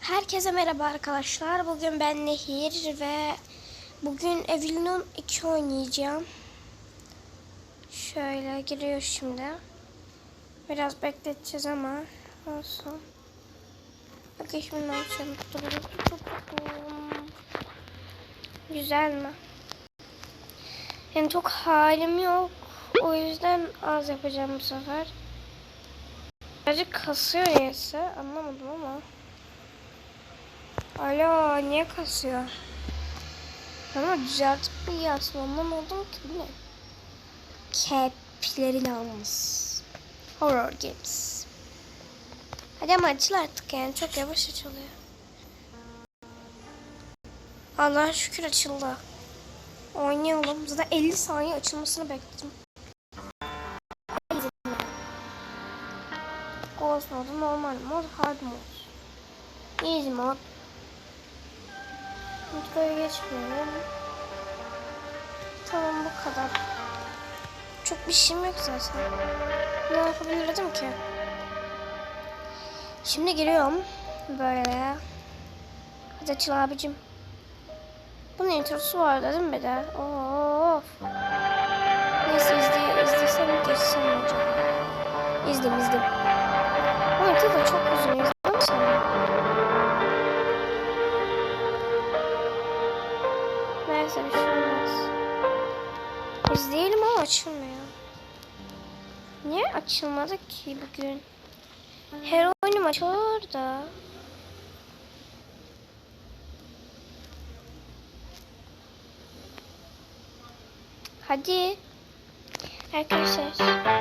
Herkese merhaba arkadaşlar. Bugün ben Nehir ve bugün Evelyn 2 oynayacağım. Şöyle giriyor şimdi. Biraz bekleteceğiz ama olsun. Bakın şimdi ne yapacağım. Güzel mi? Yani çok halim yok. O yüzden az yapacağım bu sefer. Birazcık kasıyor neyse. Anlamadım ama. Alo niye kasıyor? Ama düzeltip mi yazsın anlamadım ki ne? Cap'lerin almış. Horror Games. Hadi ama açıl artık yani çok yavaş açılıyor. Allah'a şükür açıldı. Oynayalım. Zaten 50 saniye açılmasını bekledim. Ghost modu, normal mod, hard mod. Easy mod. Metroya geçmiyorum. Tamam bu kadar. Çok bir şeyim yok zaten. Ne yapabilirdim ki? Şimdi giriyorum. Böyle. Hadi açıl abicim. Bunun introsu vardı değil mi bir de? Of. Neyse izleye, izlesem geçsem mi acaba? İzleyeyim izleyeyim. Ama intro çok uzun. İzleyelim ama açılmıyor. Niye açılmadı ki bugün? Her oyunum açılır da. Hadi. Arkadaşlar.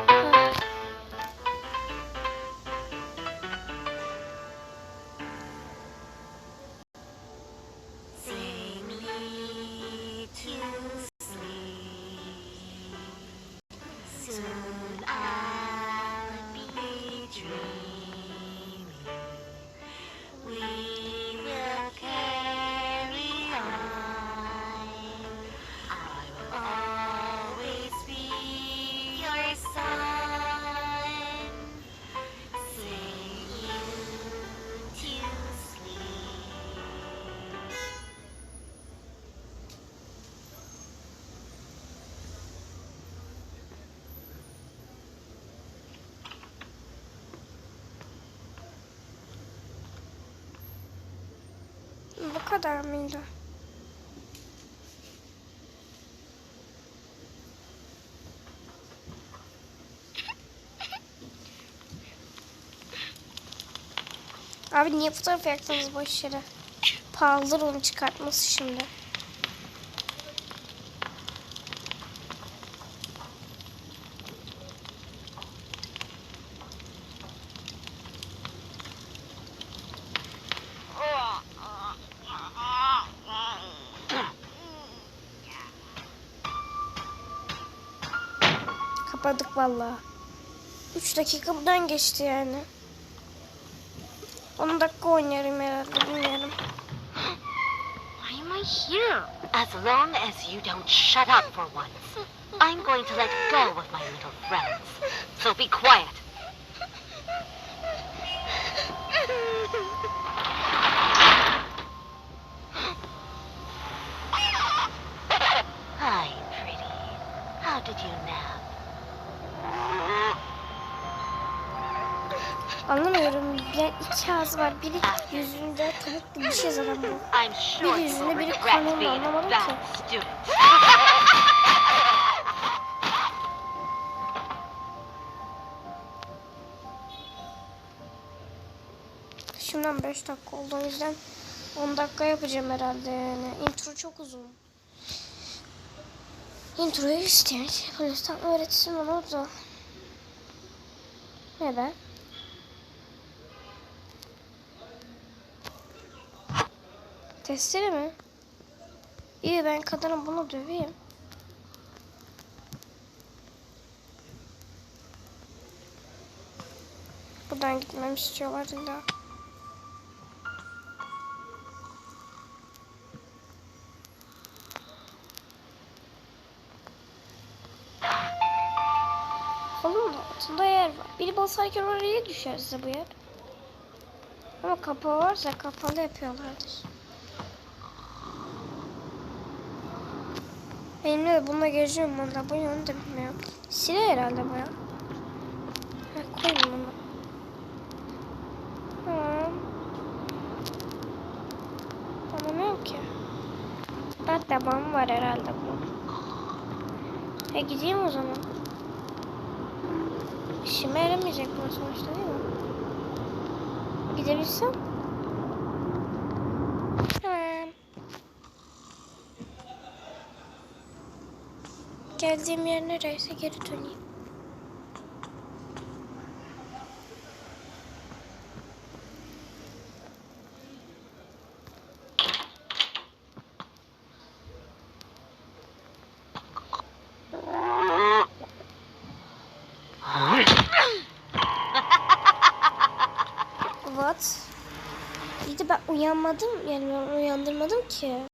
Bu kadar mıydı? Abi niye fotoğraf yaktınız boş yere? Pahalıdır onu çıkartması şimdi. Kapadık vallahi. 3 dakika buradan geçti yani. 10 dakika oynarım herhalde bilmiyorum. Why am I here? As long as you don't shut up for once, I'm going to let go of my little friends. So be quiet. Hi, pretty. How did you nap? Anlamıyorum. Bir iki ağzı var. Biri yüzünde tavuk gibi bir şey zaten bu. Biri yüzünde, biri regret karnında, being a anlamadım ki. Şimdiden 5 dakika oldu o yüzden 10 dakika yapacağım herhalde yani. Intro çok uzun. Introyu isteyen şey yapabilirsen öğretsin onu da. Neden? Testere mi? İyi ben kadına bunu döveyim. Buradan gitmem istiyorlar illa. Kolun da altında yer var. Biri basarken oraya düşerse bu yer. Ama kapağı varsa kapalı yapıyorlardır. Benimle de bununla geziyorum valla. Bu yönü de bilmiyorum. Silah herhalde bu ya. Ha, koyayım bunu. Tamam. Anlamıyorum ki. Ben tabanım var herhalde bu. E gideyim o zaman. İşime yaramayacak bu sonuçta değil mi? Gidebilsem. Tamam. Geldiğim yer nereyse geri döneyim. What? İyi de ben uyanmadım. Yani ben uyandırmadım ki.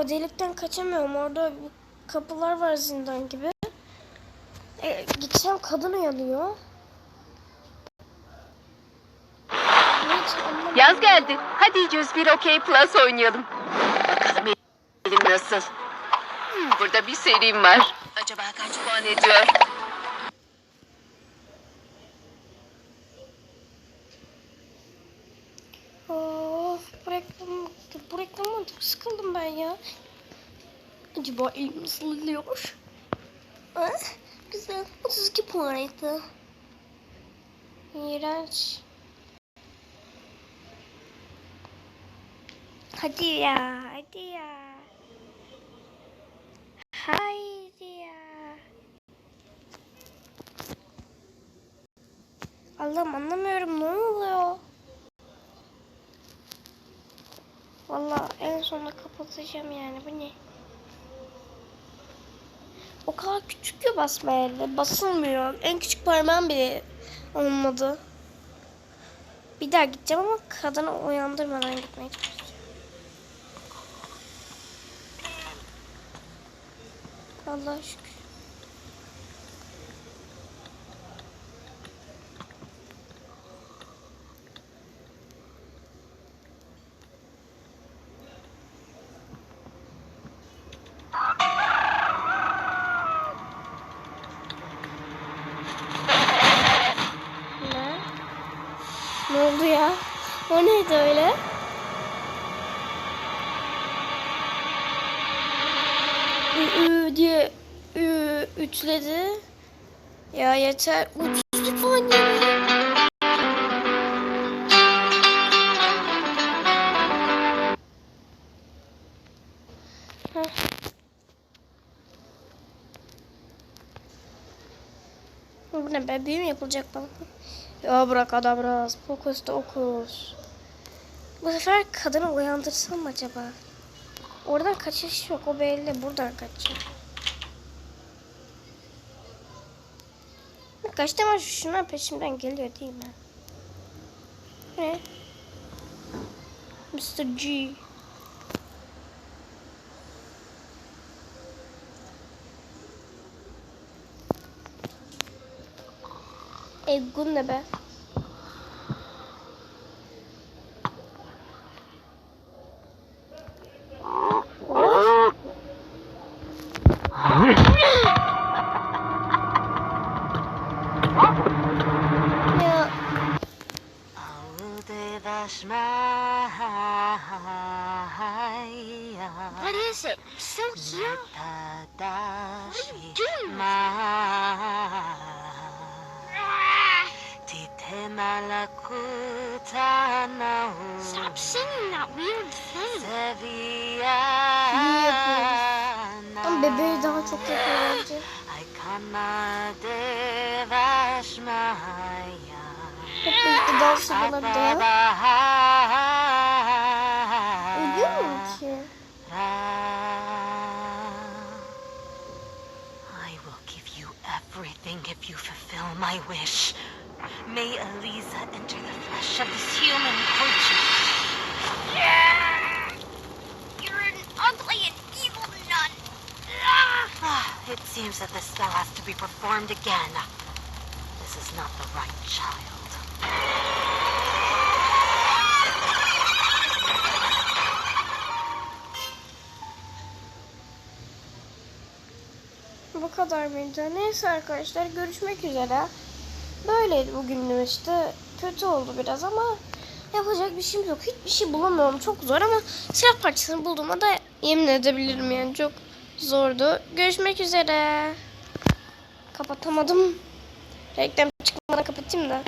O delikten kaçamıyorum. Orada kapılar var zindan gibi. E, gideceğim kadın uyanıyor. Yaz geldi. Hadi 101 OK Plus oynayalım. Bakalım elim nasıl? Hmm, burada bir serim var. Acaba kaç puan ediyor? Of bu reklam, bu reklamdan çok sıkıldım ben ya. Acaba elim nasıl oluyor? Ah, güzel. 32 puanıydı. İğrenç. Hadi ya, hadi ya. Haydi ya. Allah'ım anlamıyorum ne oluyor? Vallahi en sonunda kapatacağım yani bu ne? O kadar küçük ki basma elde. Basılmıyor. En küçük parmağım bile olmadı. Bir daha gideceğim ama kadını uyandırmadan gitmek istiyorum. Allah'a şükür. Ne? Ne oldu ya? O neydi öyle? Ü, diye ü, üçledi. Ya yeter. Uç lütfen ya. Heh. Bu ne be? Büyü mü yapılacak bana? Ya bırak adam biraz. Fokus da okus. Bu sefer kadını uyandırsam mı acaba? Oradan kaçış yok. O belli. Buradan kaçacak. Kaç tane şunlar peşimden geliyor değil mi? Ne? Mr. G. Eggun ne be? Stop singing that weird thing. ama bebeği daha çok yapıyor bence. Hep birlikte dans edelim de. Uyuyor mu ki? I will give you everything if you fulfill my wish. May Eliza enter the flesh of this human creature. You're an ugly and evil nun. Ah, it seems that the spell has to be performed again. This is not the right child. Bu kadar mıydı? Neyse arkadaşlar görüşmek üzere. Böyleydi bugün işte. Kötü oldu biraz ama yapacak bir şeyim yok. Hiçbir şey bulamıyorum. Çok zor ama silah parçasını bulduğuma da yemin edebilirim yani. Çok zordu. Görüşmek üzere. Kapatamadım. Reklam çıkmadan kapatayım da.